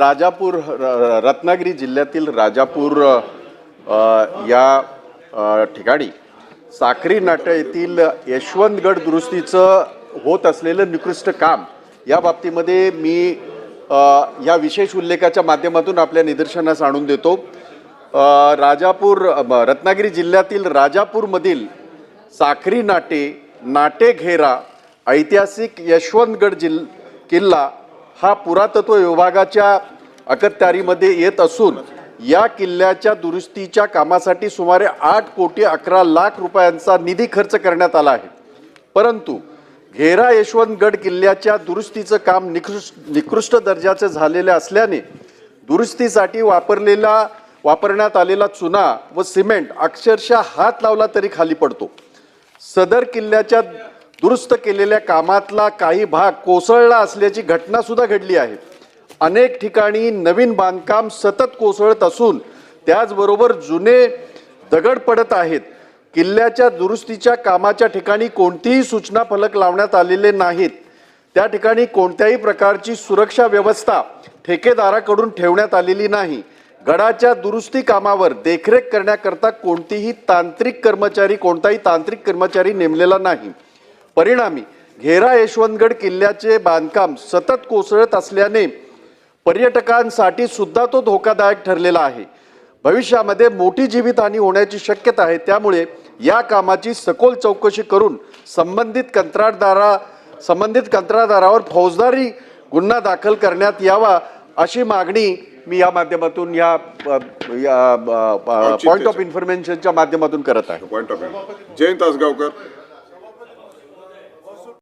राजापूर र- रत्नागिरी जिल्ह्यातील राजापूर या ठिकाणी साखरी नाट्य येथील यशवंतगड दुरुस्तीचं होत असलेलं निकृष्ट काम या बाबतीमध्ये मी या विशेष उल्लेखाच्या माध्यमातून आपल्या निदर्शनास आणून देतो. राजापूर रत्नागिरी जिल्ह्यातील राजापूरमधील साखरी नाटे नाटे घेरा ऐतिहासिक यशवंतगड जिल किल्ला हा पुरातत्व विभागाच्या अखत्यारीमध्ये येत असून या किल्ल्याच्या दुरुस्तीच्या कामासाठी सुमारे आठ कोटी अकरा लाख रुपयांचा निधी खर्च करण्यात आला आहे. परंतु घेरा यशवंतगड किल्ल्याच्या दुरुस्तीचं काम निकृष्ट निकृष्ट दर्जाचे झालेले असल्याने दुरुस्तीसाठी वापरलेला वापरण्यात आलेला चुना व सिमेंट अक्षरशः हात लावला तरी खाली पडतो. सदर किल्ल्याच्या दुरुस्त केलेल्या कामातला काही भाग कोसळला असल्याची घटना सुद्धा घडली आहे. अनेक ठिकाणी नवीन बांधकाम सतत कोसळत असून त्याचबरोबर जुने दगड पडत आहेत. किल्ल्याच्या दुरुस्तीच्या कामाच्या ठिकाणी कोणतीही सूचना फलक लावण्यात आलेले नाहीत. त्या ठिकाणी कोणत्याही प्रकारची सुरक्षा व्यवस्था ठेकेदाराकडून ठेवण्यात आलेली नाही. गडाच्या दुरुस्ती कामावर देखरेख करण्याकरता कोणतीही तांत्रिक कर्मचारी कोणताही तांत्रिक कर्मचारी नेमलेला नाही. परिणामी घेरा यशवंतगड किल्ल्याचे बांधकाम सतत कोसळत असल्याने पर्यटकांसाठी सुद्धा तो धोकादायक ठरलेला आहे. भविष्यामध्ये मोठी जीवितहानी होण्याची शक्यता आहे. त्यामुळे या कामाची सखोल चौकशी करून संबंधित कंत्राटदारा संबंधित कंत्राटदारावर फौजदारी गुन्हा दाखल करण्यात यावा अशी मागणी मी या माध्यमातून या पॉइंट ऑफ इन्फॉर्मेशनच्या माध्यमातून करत आहे. Point of Jayant Asgaonkar.